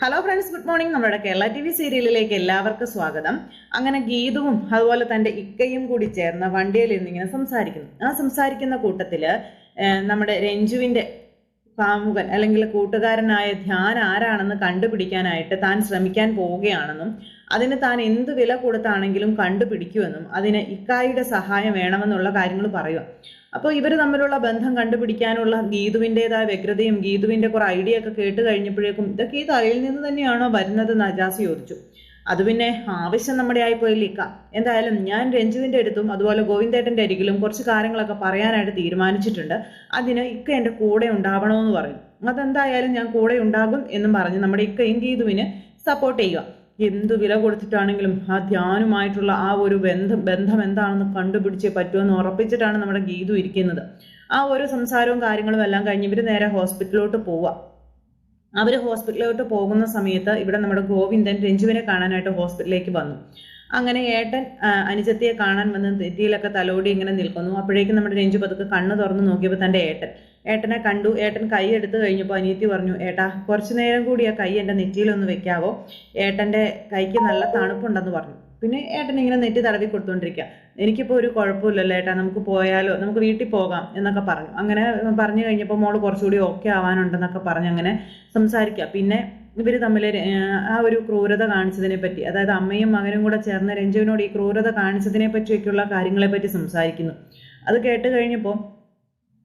Hello friends good morning നമ്മുടെ Kerala T V സീരിയലിലേക്ക് എല്ലാവർക്കും സ്വാഗതം. അങ്ങനെ ഗീതവും അതുപോലെ തന്റെ ഇക്കയും കൂടി ചേർന്ന് വണ്ടിയിൽ ഇന്നിങ്ങനെ സംസാരിക്കുന്നു. ആ സംസാരിക്കുന്ന കൂട്ടത്തിൽ നമ്മുടെ രഞ്ജുവിന്റെ കാമുകൻ അല്ലെങ്കിൽ കൂട്ടുകാരനായ ധ്യാൻ ആരാണെന്ന് കണ്ടുപിടിക്കാനായിട്ട് താൻ ശ്രമിക്കാൻ പോവുകയാണെന്നും അതിന് താൻ എന്ത് വില കൊടുത്താണെങ്കിലും കണ്ടുപിടിക്കുമെന്നും അതിന് ഇക്കായുടെ സഹായം വേണമെന്നുള്ള കാര്യങ്ങൾ പറയുക. അപ്പോൾ ഇവർ തമ്മിലുള്ള ബന്ധം കണ്ടുപിടിക്കാനുള്ള ഗീതുവിന്റെതായ വ്യഗ്രതയും ഗീതുവിന്റെ കുറേ ഐഡിയ ഒക്കെ കേട്ട് കഴിഞ്ഞപ്പോഴേക്കും ഇതൊക്കെ ഈ തലയിൽ നിന്ന് തന്നെയാണോ വരുന്നത് നജാസ് ചോദിച്ചു. അത് പിന്നെ ആവശ്യം നമ്മുടെ ആയിപ്പോയില്ല ഇക്ക എന്തായാലും ഞാൻ രഞ്ജുവിന്റെ അടുത്തും അതുപോലെ ഗോവിന്ദേട്ടന്റെ അരികിലും കുറച്ച് കാര്യങ്ങളൊക്കെ പറയാനായിട്ട് തീരുമാനിച്ചിട്ടുണ്ട്. അതിന് ഇക്ക എന്റെ കൂടെ ഉണ്ടാവണമെന്ന് പറയും അതെന്തായാലും ഞാൻ കൂടെ ഉണ്ടാകും എന്നും പറഞ്ഞ് നമ്മുടെ ഇക്കയും ഗീതുവിന് സപ്പോർട്ട് ചെയ്യുക. എന്ത് വില കൊടുത്തിട്ടാണെങ്കിലും ആ ധ്യാനുമായിട്ടുള്ള ആ ഒരു ബന്ധം ബന്ധം എന്താണെന്ന് കണ്ടുപിടിച്ചേ പറ്റുമെന്ന് ഉറപ്പിച്ചിട്ടാണ് നമ്മുടെ ഗീതു ഇരിക്കുന്നത്. ആ ഒരു സംസാരവും കാര്യങ്ങളും എല്ലാം കഴിഞ്ഞ് ഇവർ നേരെ ഹോസ്പിറ്റലിലോട്ട് പോവുക. അവർ ഹോസ്പിറ്റലിലോട്ട് പോകുന്ന സമയത്ത് ഇവിടെ നമ്മുടെ ഗോവിന്ദൻ രഞ്ജുവിനെ കാണാനായിട്ട് ഹോസ്പിറ്റലിലേക്ക് വന്നു. അങ്ങനെ ഏട്ടൻ അനുജത്തിയെ കാണാൻ വന്ന് നെറ്റിയിലൊക്കെ തലോടി ഇങ്ങനെ നിൽക്കുന്നു. അപ്പോഴേക്കും നമ്മുടെ രഞ്ജു പതുക്കെ കണ്ണ് തുറന്ന് നോക്കിയപ്പോൾ തന്റെ ഏട്ടൻ. ഏട്ടനെ കണ്ടു. ഏട്ടൻ കൈ എടുത്തു കഴിഞ്ഞപ്പോൾ അനിയത്തി പറഞ്ഞു ഏട്ടാ കുറച്ചു നേരം കൂടി ആ കൈ എന്റെ നെറ്റിയിലൊന്ന് വെക്കാവോ? ഏട്ടന്റെ കൈക്ക് നല്ല തണുപ്പുണ്ടെന്ന് പറഞ്ഞു. പിന്നെ ഏട്ടൻ ഇങ്ങനെ നെറ്റി തടവി കൊടുത്തുകൊണ്ടിരിക്കുക എനിക്കിപ്പോൾ ഒരു കുഴപ്പമില്ലല്ലോ ഏട്ടാ. നമുക്ക് പോയാലോ നമുക്ക് വീട്ടിൽ പോകാം എന്നൊക്കെ പറഞ്ഞു. അങ്ങനെ പറഞ്ഞു കഴിഞ്ഞപ്പോൾ മോൾ കുറച്ചുകൂടി ഓക്കെ ആവാനുണ്ടെന്നൊക്കെ പറഞ്ഞ് അങ്ങനെ സംസാരിക്കുക. പിന്നെ ഇവർ തമ്മിൽ ആ ഒരു ക്രൂരത കാണിച്ചതിനെ പറ്റി അതായത് അമ്മയും മകനും കൂടെ ചേർന്ന് രഞ്ജുവിനോട് ഈ ക്രൂരത കാണിച്ചതിനെ പറ്റിയൊക്കെയുള്ള കാര്യങ്ങളെ പറ്റി സംസാരിക്കുന്നു. അത് കേട്ട് കഴിഞ്ഞപ്പോൾ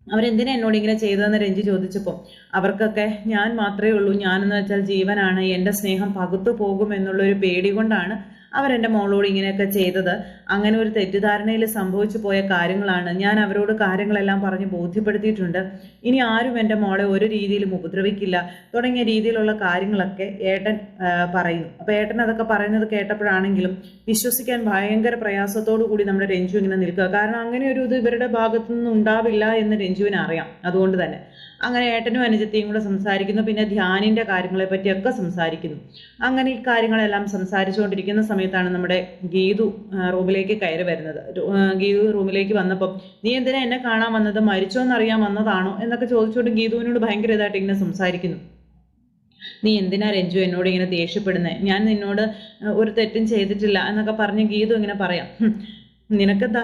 അവരെന്തിനാ എന്നോട് ഇങ്ങനെ ചെയ്തതെന്ന് രഞ്ജു ചോദിച്ചപ്പോൾ അവർക്കൊക്കെ ഞാൻ മാത്രമേ ഉള്ളൂ. ഞാനെന്ന് വെച്ചാൽ ജീവനാണ്. എന്റെ സ്നേഹം പകുത്തു പോകും എന്നുള്ളൊരു പേടി കൊണ്ടാണ് അവരെന്റെ മോളോട് ഇങ്ങനെയൊക്കെ ചെയ്തത്. അങ്ങനെ ഒരു തെറ്റിദ്ധാരണയിൽ സംഭവിച്ചു പോയ കാര്യങ്ങളാണ് ഞാൻ അവരോട് കാര്യങ്ങളെല്ലാം പറഞ്ഞ് ബോധ്യപ്പെടുത്തിയിട്ടുണ്ട്. ഇനി ആരും എന്റെ മോളെ ഒരു രീതിയിലും ഉപദ്രവിക്കില്ല. തുടങ്ങിയ രീതിയിലുള്ള കാര്യങ്ങളൊക്കെ ഏട്ടൻ പറയും പറയുന്നു. അപ്പോൾ ഏട്ടൻ അതൊക്കെ പറയുന്നത് കേട്ടപ്പോഴാണെങ്കിലും വിശ്വസിക്കാൻ ഭയങ്കര പ്രയാസത്തോടു കൂടി നമ്മുടെ രഞ്ജു ഇങ്ങനെ നിൽക്കുക. കാരണം അങ്ങനെ ഒരു ഇത് ഇവരുടെ ഭാഗത്തു നിന്ന് ഉണ്ടാവില്ല എന്ന് രഞ്ജുവിന് അറിയാം. അതുകൊണ്ട് തന്നെ. അങ്ങനെ ഏട്ടനും അനുജത്തെയും കൂടെ സംസാരിക്കുന്നു. പിന്നെ ധ്യാനിന്റെ കാര്യങ്ങളെ പറ്റിയൊക്കെ സംസാരിക്കുന്നു. അങ്ങനെ ഈ കാര്യങ്ങളെല്ലാം സംസാരിച്ചുകൊണ്ടിരിക്കുന്ന സമയത്താണ് നമ്മുടെ ഗീതു റൂമിലേക്ക് കയറി വരുന്നത്. ഗീതു റൂമിലേക്ക് വന്നപ്പം നീ എന്തിനാ എന്നെ കാണാൻ വന്നത്? മരിച്ചോ എന്നറിയാൻ വന്നതാണോ? എന്നൊക്കെ ചോദിച്ചുകൊണ്ട് ഗീതുവിനോട് ഭയങ്കര ഇതായിട്ട് ഇങ്ങനെ സംസാരിക്കുന്നു. നീ എന്തിനാ രഞ്ജു എന്നോട് ഇങ്ങനെ ദേഷ്യപ്പെടുന്നത് ഞാൻ നിന്നോട് ഒരു തെറ്റും ചെയ്തിട്ടില്ല എന്നൊക്കെ പറഞ്ഞ് ഗീതു ഇങ്ങനെ പറയാം. നിനക്കെന്താ?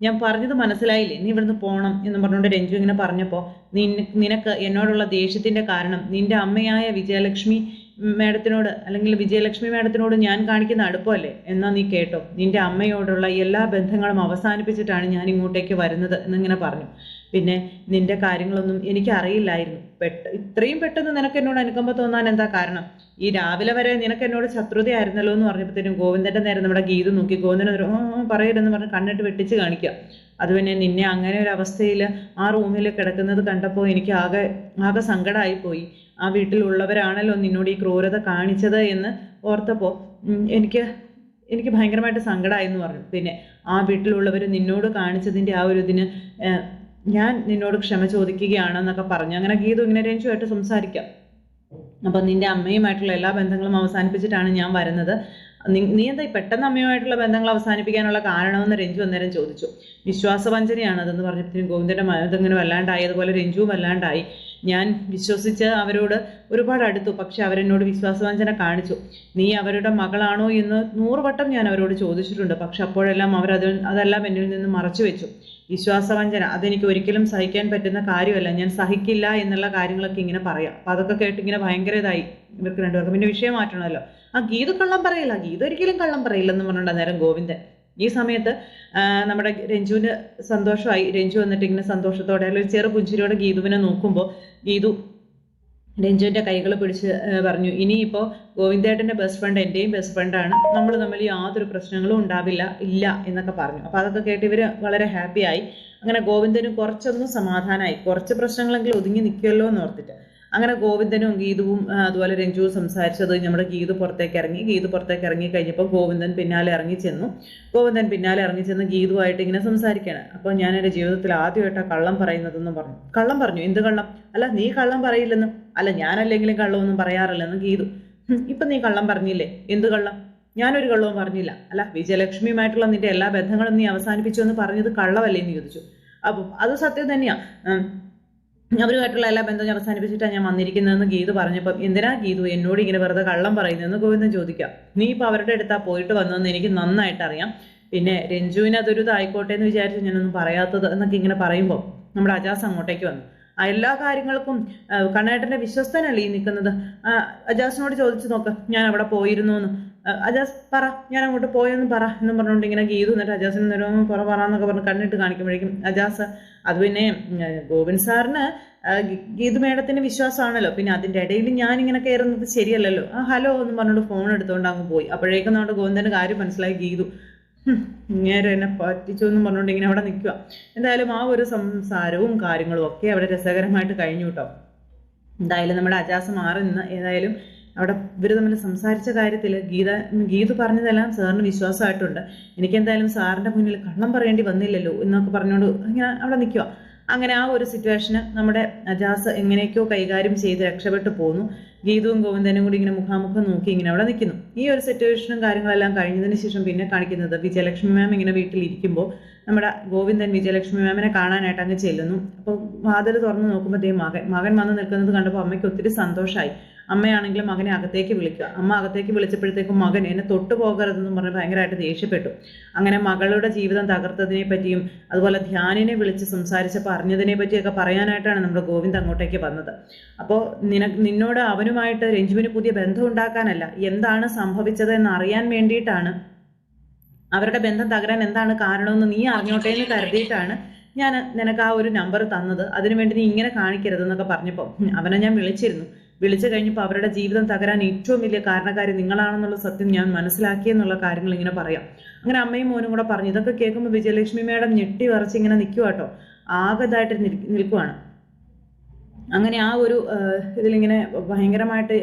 ഞാൻ പറഞ്ഞത് മനസ്സിലായില്ലേ? നീ ഇവിടുന്ന് പോകണം എന്ന് പറഞ്ഞുകൊണ്ട് രഞ്ജു ഇങ്ങനെ പറഞ്ഞപ്പോൾ നിനക്ക് എന്നോടുള്ള ദേഷ്യത്തിന്റെ കാരണം നിന്റെ അമ്മയായ വിജയലക്ഷ്മി മാഡത്തിനോട് അല്ലെങ്കിൽ വിജയലക്ഷ്മി മാഡത്തിനോട് ഞാൻ കാണിക്കുന്ന അടുപ്പമല്ലേ? എന്നാ നീ കേട്ടോ. നിന്റെ അമ്മയോടുള്ള എല്ലാ ബന്ധങ്ങളും അവസാനിപ്പിച്ചിട്ടാണ് ഞാൻ ഇങ്ങോട്ടേക്ക് വരുന്നത് എന്നിങ്ങനെ പറഞ്ഞു. പിന്നെ നിന്റെ കാര്യങ്ങളൊന്നും എനിക്ക് അറിയില്ലായിരുന്നു പെട്ട ഇത്രയും പെട്ടെന്ന് നിനക്ക് എന്നോട് അനുകമ്പ തോന്നാൻ എന്താ കാരണം? ഈ രാവിലെ വരെ നിനക്ക് എന്നോട് ശത്രുതയായിരുന്നല്ലോ എന്ന് പറഞ്ഞപ്പോഴത്തേനും ഗോവിന്ദന്റെ നേരെ നമ്മുടെ ഗീത നോക്കി. ഗോവിന്ദൻ ഒരു "ആ, ആ, പറയരുതെന്ന് പറഞ്ഞ് കണ്ണിട്ട് വെട്ടിച്ച് കാണിക്കുക. അത് പിന്നെ നിന്നെ അങ്ങനെ ഒരു അവസ്ഥയിൽ ആ റൂമിൽ കിടക്കുന്നത് കണ്ടപ്പോൾ എനിക്ക് ആകെ ആകെ സങ്കടമായി പോയി ആ വീട്ടിലുള്ളവരാണല്ലോ നിന്നോട് ഈ ക്രൂരത കാണിച്ചത് എന്ന് ഓർത്തപ്പോൾ എനിക്ക് എനിക്ക് ഭയങ്കരമായിട്ട് സങ്കടമായി എന്ന് പറഞ്ഞു. പിന്നെ ആ വീട്ടിലുള്ളവർ നിന്നോട് കാണിച്ചതിന്റെ ആ ഒരു ഇതിന് ഞാൻ നിന്നോട് ക്ഷമ ചോദിക്കുകയാണ് എന്നൊക്കെ പറഞ്ഞു. അങ്ങനെ ഗീതു ഇങ്ങനെ രഞ്ജുമായിട്ട് സംസാരിക്കാം. അപ്പം നിന്റെ അമ്മയുമായിട്ടുള്ള എല്ലാ ബന്ധങ്ങളും അവസാനിപ്പിച്ചിട്ടാണ് ഞാൻ വരുന്നത്. നീ എന്താ പെട്ടെന്ന് അമ്മയുമായിട്ടുള്ള ബന്ധങ്ങൾ അവസാനിപ്പിക്കാനുള്ള കാരണമെന്ന് രഞ്ജു അന്നേരം ചോദിച്ചു. വിശ്വാസവഞ്ചനയാണ് അതെന്ന് പറഞ്ഞപ്പോഴത്തേക്കും ഗോവിന്ദന്റെ മനസ്സിങ്ങനെ വല്ലാണ്ടായി. അതുപോലെ രഞ്ജുവും വല്ലാണ്ടായി. ഞാൻ വിശ്വസിച്ച് അവരോട് ഒരുപാട് അടുത്തു. പക്ഷെ അവരെന്നോട് വിശ്വാസവഞ്ചന കാണിച്ചു. നീ അവരുടെ മകളാണോ? എന്ന് നൂറുവട്ടം ഞാൻ അവരോട് ചോദിച്ചിട്ടുണ്ട്. പക്ഷെ അപ്പോഴെല്ലാം അവർ അതിൽ അതെല്ലാം എന്നിൽ നിന്ന് മറച്ചു വെച്ചു. വിശ്വാസവഞ്ചന അതെനിക്ക് ഒരിക്കലും സഹിക്കാൻ പറ്റുന്ന കാര്യമല്ല. ഞാൻ സഹിക്കില്ല എന്നുള്ള കാര്യങ്ങളൊക്കെ ഇങ്ങനെ പറയാം. അപ്പം അതൊക്കെ കേട്ട് ഇങ്ങനെ ഭയങ്കര ഇതായി ഇവർക്ക് രണ്ടുപേർക്കും. പിന്നെ വിഷയം മാറ്റണമല്ലോ. ആ ഗീത കള്ളം പറയില്ല. ഗീത ഒരിക്കലും കള്ളം പറയില്ലെന്ന് പറഞ്ഞിട്ടുണ്ട് അന്നേരം ഗോവിന്ദൻ ഈ സമയത്ത് നമ്മുടെ രഞ്ജുവിന് സന്തോഷമായി. രഞ്ജു വന്നിട്ട് ഇങ്ങനെ സന്തോഷത്തോടെ അല്ലെങ്കിൽ ചെറു പുഞ്ചിരിയോടെ ഗീതുവിനെ നോക്കുമ്പോൾ ഗീതു രഞ്ജുവിന്റെ കൈകൾ പിടിച്ച് പറഞ്ഞു ഇനിയിപ്പോൾ ഗോവിന്ദേട്ടന്റെ ബെസ്റ്റ് ഫ്രണ്ട് എന്റെയും ബെസ്റ്റ് ഫ്രണ്ടാണ് നമ്മൾ തമ്മിൽ യാതൊരു പ്രശ്നങ്ങളും ഉണ്ടാവില്ല ഇല്ല എന്നൊക്കെ പറഞ്ഞു. അപ്പോൾ അതൊക്കെ കേട്ട് ഇവർ വളരെ ഹാപ്പിയായി അങ്ങനെ ഗോവിന്ദന് കുറച്ചൊന്നും സമാധാനമായി കുറച്ച് പ്രശ്നങ്ങളെങ്കിലും ഒതുങ്ങി നിൽക്കുമല്ലോ എന്ന് ഓർത്തിട്ട്. അങ്ങനെ ഗോവിന്ദനും ഗീതുവും അതുപോലെ രഞ്ജുവും സംസാരിച്ചത് നമ്മുടെ ഗീതു പുറത്തേക്ക് ഇറങ്ങി. ഗീതു പുറത്തേക്ക് ഇറങ്ങി കഴിഞ്ഞപ്പോൾ ഗോവിന്ദൻ പിന്നാലെ ഇറങ്ങി ചെന്നു. ഗോവിന്ദൻ പിന്നാലെ ഇറങ്ങി ചെന്ന് ഗീതുവായിട്ട് ഇങ്ങനെ സംസാരിക്കുകയാണ്. അപ്പോൾ ഞാൻ എന്റെ ജീവിതത്തിൽ ആദ്യമായിട്ടാണ് കള്ളം പറയുന്നതെന്ന് പറഞ്ഞു. കള്ളം പറഞ്ഞു. എന്ത് കള്ളം? അല്ല നീ കള്ളം പറയില്ലെന്നും. അല്ല ഞാനല്ലെങ്കിലും കള്ളമൊന്നും പറയാറില്ലെന്ന് ഗീതു. "ഹും, ഇപ്പം നീ കള്ളം പറഞ്ഞില്ലേ? എന്ത് കള്ളം? ഞാനൊരു കള്ളവും പറഞ്ഞില്ല. അല്ല വിജയലക്ഷ്മിയുമായിട്ടുള്ള നിന്റെ എല്ലാ ബന്ധങ്ങളും നീ അവസാനിപ്പിച്ചു എന്ന് പറഞ്ഞത് കള്ളമല്ലേ എന്ന് ചോദിച്ചു. അപ്പം അത് സത്യം തന്നെയാ. ഉം. അവരുമായിട്ടുള്ള എല്ലാ ബന്ധവും ഞാൻ അവസാനിപ്പിച്ചിട്ടാണ് ഞാൻ വന്നിരിക്കുന്നതെന്ന് ഗീതു പറഞ്ഞപ്പം എന്തിനാ ഗീതു എന്നോട് ഇങ്ങനെ വെറുതെ കള്ളം പറയുന്നതെന്ന് ഗോവിന്ദൻ ചോദിക്കാം? നീ ഇപ്പൊ അവരുടെ അടുത്താ പോയിട്ട് വന്നതെന്ന് എനിക്ക് നന്നായിട്ട് അറിയാം. പിന്നെ രഞ്ജുവിന് അതൊരു ഇതായിക്കോട്ടെ എന്ന് വിചാരിച്ച് ഞാനൊന്നും പറയാത്തത് എന്നൊക്കെ ഇങ്ങനെ പറയുമ്പോൾ നമ്മുടെ അജാസ് അങ്ങോട്ടേക്ക് വന്നു. ആ എല്ലാ കാര്യങ്ങൾക്കും കണ്ണേട്ടന്റെ വിശ്വസ്തനല്ലേ ഈ നിൽക്കുന്നത്? അജാസിനോട് ചോദിച്ചു നോക്ക്. ഞാൻ അവിടെ പോയിരുന്നു എന്ന് അജാസ് പറ ഞാൻ അങ്ങോട്ട് പോയെന്ന് പറ എന്ന് പറഞ്ഞുകൊണ്ട് ഇങ്ങനെ ഗീതു എന്നിട്ട് അജാസിന് നേരം പുറ പറ എന്നൊക്കെ പറഞ്ഞ് കണ്ണിട്ട് കാണിക്കുമ്പോഴേക്കും അജാസ് അത് പിന്നെ ഗോവിന്ദ് സാറിന് ഗീതു മേഡത്തിന് വിശ്വാസമാണല്ലോ. പിന്നെ അതിന്റെ ഇടയിൽ ഞാൻ ഇങ്ങനെ കയറുന്നത് ശരിയല്ലല്ലോ. ആ ഹലോ എന്ന് പറഞ്ഞുകൊണ്ട് ഫോൺ എടുത്തുകൊണ്ട് അങ്ങ് പോയി. അപ്പോഴേക്കും നമ്മുടെ ഗോവിന്ദന്റെ കാര്യം മനസ്സിലായി ഗീതു. ഇങ്ങനെ എന്നെ പറ്റിച്ചു എന്ന് പറഞ്ഞുകൊണ്ട് ഇങ്ങനെ അവിടെ നിൽക്കുക എന്തായാലും ആ ഒരു സംസാരവും കാര്യങ്ങളും ഒക്കെ അവിടെ രസകരമായിട്ട് കഴിഞ്ഞു കേട്ടോ. എന്തായാലും നമ്മുടെ അജാസ് മാറി നിന്ന് ഏതായാലും അവിടെ ഇവർ തമ്മിൽ സംസാരിച്ച കാര്യത്തിൽ ഗീത ഗീതു പറഞ്ഞതെല്ലാം സാറിന് വിശ്വാസമായിട്ടുണ്ട്. എനിക്കെന്തായാലും സാറിന്റെ മുന്നിൽ കള്ളം പറയേണ്ടി വന്നില്ലല്ലോ എന്നൊക്കെ പറഞ്ഞുകൊണ്ട് ഇങ്ങനെ അവിടെ നിൽക്കുക അങ്ങനെ ആ ഒരു സിറ്റുവേഷന് നമ്മുടെ അജാസ് എങ്ങനെയൊക്കെയോ കൈകാര്യം ചെയ്ത് രക്ഷപ്പെട്ടു പോന്നു. ഗീതവും ഗോവിന്ദനും കൂടി ഇങ്ങനെ മുഖാമുഖം നോക്കി ഇങ്ങനെ അവിടെ നിൽക്കുന്നു ഈ ഒരു സിറ്റുവേഷനും കാര്യങ്ങളെല്ലാം കഴിഞ്ഞതിന് ശേഷം പിന്നെ കാണിക്കുന്നത് വിജയലക്ഷ്മി മാം ഇങ്ങനെ വീട്ടിലിരിക്കുമ്പോൾ നമ്മുടെ ഗോവിന്ദൻ വിജയലക്ഷ്മി മാമിനെ കാണാനായിട്ട് അങ്ങ് ചെല്ലുന്നു. അപ്പോൾ വാതിൽ തുറന്ന് നോക്കുമ്പോഴത്തേക്കും മകൻ മകൻ വന്ന് നിൽക്കുന്നത് കണ്ടപ്പോൾ അമ്മയ്ക്ക് ഒത്തിരി സന്തോഷമായി അമ്മയാണെങ്കിൽ മകനെ അകത്തേക്ക് വിളിക്കുക. അമ്മ അകത്തേക്ക് വിളിച്ചപ്പോഴത്തേക്കും മകൻ എന്നെ തൊട്ടു പോകരുതെന്ന് പറഞ്ഞ് ഭയങ്കരമായിട്ട് ദേഷ്യപ്പെട്ടു. അങ്ങനെ മകളുടെ ജീവിതം തകർത്തതിനെ പറ്റിയും അതുപോലെ ധ്യാനിനെ വിളിച്ച് സംസാരിച്ച് പറഞ്ഞതിനെ പറ്റിയൊക്കെ പറയാനായിട്ടാണ് നമ്മുടെ ഗോവിന്ദ് അങ്ങോട്ടേക്ക് വന്നത്. അപ്പോൾ നിന നിന്നോട് അവനുമായിട്ട് രഞ്ജുവിന് പുതിയ ബന്ധം ഉണ്ടാക്കാനല്ല എന്താണ് സംഭവിച്ചത് എന്ന് അറിയാൻ വേണ്ടിയിട്ടാണ്. അവരുടെ ബന്ധം തകരാൻ എന്താണ് കാരണമെന്ന് നീ അറിഞ്ഞോട്ടെ എന്ന് കരുതിയിട്ടാണ് ഞാൻ നിനക്ക് ആ ഒരു നമ്പർ തന്നത്. അതിനുവേണ്ടി നീ ഇങ്ങനെ കാണിക്കരുതെന്നൊക്കെ പറഞ്ഞപ്പോൾ അവനെ ഞാൻ വിളിച്ചിരുന്നു. വിളിച്ചു കഴിഞ്ഞപ്പോൾ അവരുടെ ജീവിതം തകരാൻ ഏറ്റവും വലിയ കാരണക്കാരി നിങ്ങളാണെന്നുള്ള സത്യം ഞാൻ മനസ്സിലാക്കിയെന്നുള്ള കാര്യങ്ങൾ ഇങ്ങനെ പറയാം. അങ്ങനെ അമ്മയും മോനും കൂടെ പറഞ്ഞു ഇതൊക്കെ കേൾക്കുമ്പോൾ വിജയലക്ഷ്മി മേഡം ഞെട്ടി വറച്ച് ഇങ്ങനെ നിൽക്കുക കേട്ടോ ആകതായിട്ട് നിൽക്കുവാണ്. അങ്ങനെ ആ ഒരു ഇതിലിങ്ങനെ ഭയങ്കരമായിട്ട്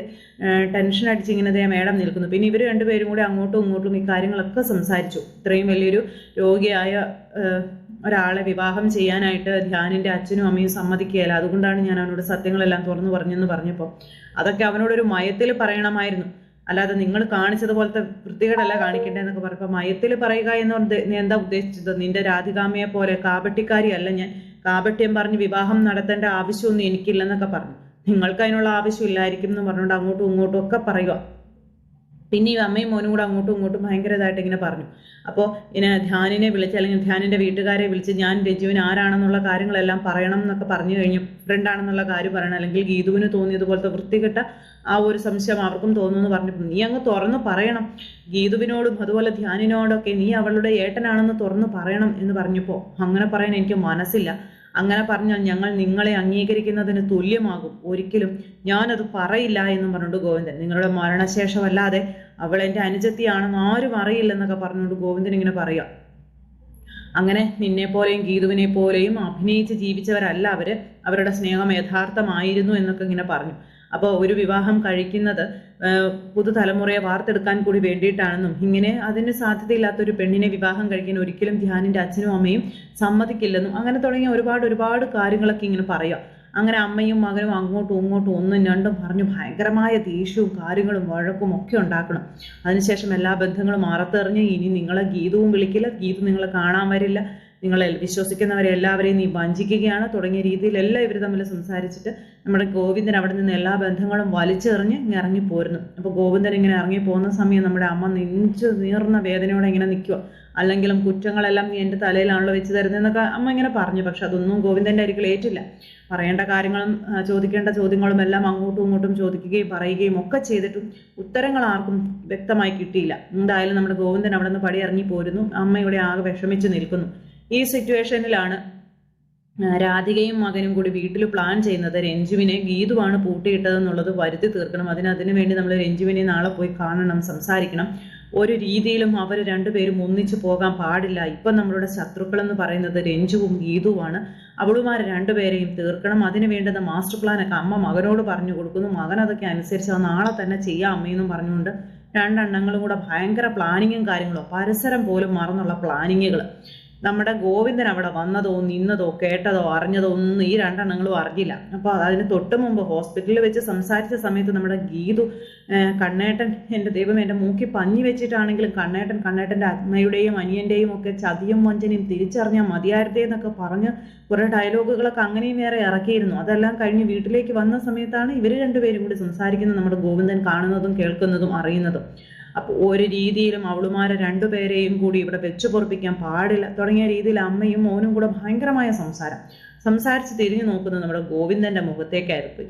ടെൻഷൻ അടിച്ച് ഇങ്ങനെ ദേ മേഡം നിൽക്കുന്നു. പിന്നെ ഇവർ രണ്ടുപേരും കൂടി അങ്ങോട്ടും ഇങ്ങോട്ടും ഈ കാര്യങ്ങളൊക്കെ സംസാരിച്ചു. ഇത്രയും വലിയൊരു രോഗിയായ ഒരാളെ വിവാഹം ചെയ്യാനായിട്ട് ധ്യാനിന്റെ അച്ഛനും അമ്മയും സമ്മതിക്കുകയില്ല. അതുകൊണ്ടാണ് ഞാൻ അവനോട് സത്യങ്ങളെല്ലാം തുറന്നു പറഞ്ഞെന്ന് പറഞ്ഞപ്പോൾ. അതൊക്കെ അവനോടൊരു മയത്തിൽ പറയണമായിരുന്നു. അല്ലാതെ നിങ്ങൾ കാണിച്ചതുപോലത്തെ വൃത്തികേടല്ല കാണിക്കേണ്ടതെന്നൊക്കെ പറഞ്ഞപ്പോൾ മയത്തിൽ പറയുക എന്ന് എന്താ ഉദ്ദേശിച്ചത്? നിന്റെ രാധികാമയെ പോലെ കാപട്ടിക്കാരിയല്ല ഞാൻ. കാപട്യം പറഞ്ഞ് വിവാഹം നടത്തേണ്ട ആവശ്യമൊന്നും എനിക്കില്ലെന്നൊക്കെ പറഞ്ഞു. നിങ്ങൾക്ക് അതിനുള്ള ആവശ്യമില്ലായിരിക്കും എന്ന് പറഞ്ഞുകൊണ്ട് അങ്ങോട്ടും ഇങ്ങോട്ടും ഒക്കെ പറയുക. പിന്നെ ഈ അമ്മയും മോനും കൂടെ അങ്ങോട്ടും ഇങ്ങോട്ടും ഭയങ്കരമായിട്ട് ഇങ്ങനെ പറഞ്ഞു. അപ്പോൾ ഇങ്ങനെ ധ്യാനിനെ വിളിച്ച് അല്ലെങ്കിൽ ധ്യാനിന്റെ വീട്ടുകാരെ വിളിച്ച് ഞാൻ രജുവിന് ആരാണെന്നുള്ള കാര്യങ്ങളെല്ലാം പറയണം എന്നൊക്കെ പറഞ്ഞു കഴിഞ്ഞു ഫ്രണ്ടാണെന്നുള്ള കാര്യം പറയണം അല്ലെങ്കിൽ ഗീതുവിന് തോന്നിയതുപോലത്തെ വൃത്തികെട്ട ആ ഒരു സംശയം അവർക്കും തോന്നുമെന്ന് പറഞ്ഞപ്പോൾ നീ അങ്ങ് തുറന്ന് പറയണം. ഗീതുവിനോടും അതുപോലെ ധ്യാനിനോടൊക്കെ നീ അവളുടെ ഏട്ടനാണെന്ന് തുറന്ന് പറയണം എന്ന് പറഞ്ഞപ്പോൾ അങ്ങനെ പറയാൻ എനിക്ക് മനസ്സില്ല. അങ്ങനെ പറഞ്ഞാൽ ഞങ്ങൾ നിങ്ങളെ അംഗീകരിക്കുന്നതിന് തുല്യമാകും. ഒരിക്കലും ഞാനത് പറയില്ല എന്നും പറഞ്ഞുകൊണ്ട് ഗോവിന്ദൻ. നിങ്ങളുടെ മരണശേഷമല്ലാതെ അവൾ എന്റെ അനുജത്തിയാണെന്ന് ആരും അറിയില്ലെന്നൊക്കെ പറഞ്ഞുകൊണ്ട് ഗോവിന്ദൻ ഇങ്ങനെ പറയാം അങ്ങനെ നിന്നെ പോലെയും ഗീതുവിനെ പോലെയും അഭിനയിച്ച് ജീവിച്ചവരല്ല അവർ. അവരുടെ സ്നേഹം യഥാർത്ഥമായിരുന്നു എന്നൊക്കെ ഇങ്ങനെ പറഞ്ഞു. അപ്പോൾ ഒരു വിവാഹം കഴിക്കുന്നത് പുതുതലമുറയെ വാർത്തെടുക്കാൻ കൂടി വേണ്ടിയിട്ടാണെന്നും ഇങ്ങനെ അതിന് സാധ്യതയില്ലാത്ത ഒരു പെണ്ണിനെ വിവാഹം കഴിക്കാൻ ഒരിക്കലും ധ്യാനിന്റെ അച്ഛനും അമ്മയും സമ്മതിക്കില്ലെന്നും അങ്ങനെ തുടങ്ങിയ ഒരുപാട് ഒരുപാട് കാര്യങ്ങളൊക്കെ ഇങ്ങനെ പറയാം. അങ്ങനെ അമ്മയും മകനും അങ്ങോട്ടും ഇങ്ങോട്ടും ഒന്നും രണ്ടും പറഞ്ഞു ഭയങ്കരമായ ദേഷ്യവും കാര്യങ്ങളും വഴക്കും ഒക്കെ ഉണ്ടാക്കണം. അതിനുശേഷം എല്ലാ ബന്ധങ്ങളും അറത്തെറിഞ്ഞ് ഇനി നിങ്ങളെ ഗീതവും വിളിക്കില്ല ഗീതു നിങ്ങളെ കാണാൻ വരില്ല. നിങ്ങളെ വിശ്വസിക്കുന്നവരെ എല്ലാവരെയും നീ വഞ്ചിക്കുകയാണ്. തുടങ്ങിയ രീതിയിലെല്ലാം ഇവർ തമ്മിൽ സംസാരിച്ചിട്ട് നമ്മുടെ ഗോവിന്ദൻ അവിടെ നിന്ന് എല്ലാ ബന്ധങ്ങളും വലിച്ചെറിഞ്ഞ് ഇങ്ങനെ ഇറങ്ങി പോരുന്നു. അപ്പോൾ ഗോവിന്ദൻ ഇങ്ങനെ ഇറങ്ങി പോകുന്ന സമയം നമ്മുടെ അമ്മ നെഞ്ചു നീർന്ന വേദനയോടെ ഇങ്ങനെ നിൽക്കുക അല്ലെങ്കിലും കുറ്റങ്ങളെല്ലാം നീ എന്റെ തലയിലാണല്ലോ വെച്ച് തരുന്നതെന്നൊക്കെ അമ്മ ഇങ്ങനെ പറഞ്ഞു. പക്ഷെ അതൊന്നും ഗോവിന്ദന്റെ അരികിൽ ഏറ്റില്ല. പറയേണ്ട കാര്യങ്ങളും ചോദിക്കേണ്ട ചോദ്യങ്ങളും എല്ലാം അങ്ങോട്ടും ഇങ്ങോട്ടും ചോദിക്കുകയും പറയുകയും ഒക്കെ ചെയ്തിട്ടും ഉത്തരങ്ങൾ ആർക്കും വ്യക്തമായി കിട്ടിയില്ല. എന്തായാലും നമ്മുടെ ഗോവിന്ദൻ അവിടെ നിന്ന് പടി ഇറങ്ങി പോരുന്നു. അമ്മ ഇവിടെ ആകെ വിഷമിച്ച് നിൽക്കുന്നു. ഈ സിറ്റുവേഷനിലാണ് രാധികയും മകനും കൂടി വീട്ടിൽ പ്ലാൻ ചെയ്യുന്നത്. രഞ്ജുവിനെ ഗീതുവാണ് പൂട്ടിയിട്ടതെന്നുള്ളത് വരുത്തി തീർക്കണം. അതിന് വേണ്ടി നമ്മൾ രഞ്ജുവിനെ നാളെ പോയി കാണണം സംസാരിക്കണം. ഒരു രീതിയിലും അവർ രണ്ടുപേരും ഒന്നിച്ചു പോകാൻ പാടില്ല. ഇപ്പം നമ്മളുടെ ശത്രുക്കളെന്ന് പറയുന്നത് രഞ്ജുവും ഗീതുവാണ്. അവളുമാർ രണ്ടുപേരെയും തീർക്കണം. അതിന് വേണ്ടുന്ന മാസ്റ്റർ പ്ലാനൊക്കെ അമ്മ മകനോട് പറഞ്ഞു കൊടുക്കുന്നു. മകൻ അതൊക്കെ അനുസരിച്ച് നാളെ തന്നെ ചെയ്യാം അമ്മയെന്നും പറഞ്ഞുകൊണ്ട് രണ്ടെണ്ണങ്ങളും കൂടെ ഭയങ്കര പ്ലാനിങ്ങും കാര്യങ്ങളും. പരസ്പരം പോലും മറന്നുള്ള പ്ലാനിങ്ങുകൾ നമ്മുടെ ഗോവിന്ദൻ അവിടെ വന്നതോ നിന്നതോ കേട്ടതോ അറിഞ്ഞതോ ഒന്നും ഈ രണ്ടെണ്ണങ്ങളും അറിഞ്ഞില്ല. അപ്പോൾ അതിന് തൊട്ട് മുമ്പ് ഹോസ്പിറ്റലിൽ വെച്ച് സംസാരിച്ച സമയത്ത് നമ്മുടെ ഗീതു കണ്ണേട്ടൻ എന്റെ ദൈവം എന്റെ മൂക്കി പഞ്ഞി വെച്ചിട്ടാണെങ്കിലും കണ്ണേട്ടൻ കണ്ണേട്ടന്റെ അമ്മയുടെയും അനിയന്റെയും ഒക്കെ ചതിയും വഞ്ചനയും തിരിച്ചറിഞ്ഞാൽ മതിയായിരുന്നേ എന്നൊക്കെ പറഞ്ഞ് കുറേ ഡയലോഗുകളൊക്കെ അങ്ങനെയും വേറെ ഇറക്കിയിരുന്നു. അതെല്ലാം കഴിഞ്ഞ് വീട്ടിലേക്ക് വന്ന സമയത്താണ് ഇവർ രണ്ടുപേരും കൂടി സംസാരിക്കുന്നത് നമ്മുടെ ഗോവിന്ദൻ കാണുന്നതും കേൾക്കുന്നതും അറിയുന്നതും. അപ്പോൾ ഒരു രീതിയിലും അവളുമാരെ രണ്ടുപേരെയും കൂടി ഇവിടെ വെച്ചു പൊറപ്പിക്കാൻ പാടില്ല. തുടങ്ങിയ രീതിയിൽ അമ്മയും മോനും കൂടെ ഭയങ്കരമായ സംസാരം. സംസാരിച്ച് തിരിഞ്ഞു നോക്കുന്നത് നമ്മുടെ ഗോവിന്ദന്റെ മുഖത്തേക്കായിരുന്നു.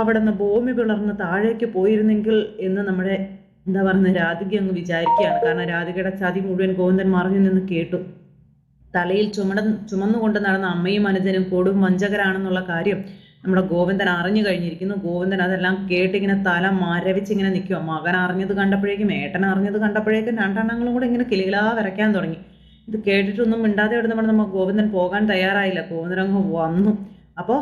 അവിടെ നിന്ന് ഭൂമി പിളർന്ന് താഴേക്ക് പോയിരുന്നെങ്കിൽ എന്ന് നമ്മുടെ എന്താ പറയുന്നത് രാധിക അങ്ങ് വിചാരിക്കുകയാണ്. കാരണം രാധികയുടെ ചതി മുഴുവൻ ഗോവിന്ദൻ മറിഞ്ഞു നിന്ന് കേട്ടു. തലയിൽ ചുമട ചുമന്നുകൊണ്ട് നടന്ന അമ്മയും അനുജനും കൊടും വഞ്ചകരാണെന്നുള്ള കാര്യം നമ്മുടെ ഗോവിന്ദൻ അറിഞ്ഞു കഴിഞ്ഞിരിക്കുന്നു. ഗോവിന്ദൻ അതെല്ലാം കേട്ടിങ്ങനെ തല മരവിച്ചിങ്ങനെ നിൽക്കുക മകൻ അറിഞ്ഞത് കണ്ടപ്പോഴേക്കും ഏട്ടൻ അറിഞ്ഞത് കണ്ടപ്പോഴേക്കും രണ്ടെണ്ണങ്ങളും കൂടെ ഇങ്ങനെ കിളികളാ വരയ്ക്കാൻ തുടങ്ങി. ഇത് കേട്ടിട്ടൊന്നും മിണ്ടാതെ ഇടുന്നപ്പോൾ നമ്മൾ ഗോവിന്ദൻ പോകാൻ തയ്യാറായില്ല. ഗോവിന്ദൻ അങ്ങ് വന്നു. അപ്പോൾ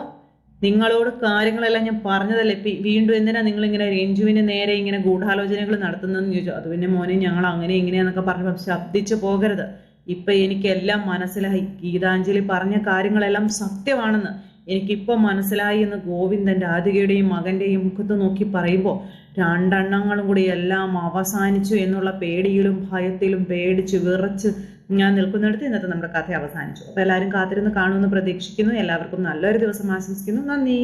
നിങ്ങളോട് കാര്യങ്ങളെല്ലാം ഞാൻ പറഞ്ഞതല്ലേ? വീണ്ടും എന്തിനാ നിങ്ങളിങ്ങനെ രഞ്ജുവിന് നേരെ ഇങ്ങനെ ഗൂഢാലോചനകൾ നടത്തുന്നതെന്ന് ചോദിച്ചു. അത് പിന്നെ മോനെ ഞങ്ങൾ അങ്ങനെ ഇങ്ങനെയെന്നൊക്കെ പറഞ്ഞപ്പോൾ ശബ്ദിച്ചു പോകരുത്. ഇപ്പം എനിക്കെല്ലാം മനസ്സിലായി. ഗീതാഞ്ജലി പറഞ്ഞ കാര്യങ്ങളെല്ലാം സത്യമാണെന്ന്. എനിക്കിപ്പോൾ മനസ്സിലായി എന്ന് ഗോവിന്ദന്റെ രാധികയുടെയും മകന്റെയും മുഖത്ത് നോക്കി പറയുമ്പോൾ രണ്ടെണ്ണങ്ങളും കൂടി എല്ലാം അവസാനിച്ചു എന്നുള്ള പേടിയിലും ഭയത്തിലും പേടിച്ച് വിറച്ച് ഞാൻ നിൽക്കുന്നിടത്ത് ഇന്നത്തെ നമ്മുടെ കഥ അവസാനിച്ചു. അപ്പോൾ എല്ലാവരും കാത്തിരുന്ന് കാണുമെന്ന് പ്രതീക്ഷിക്കുന്നു. എല്ലാവർക്കും നല്ലൊരു ദിവസം ആശംസിക്കുന്നു. നന്ദി.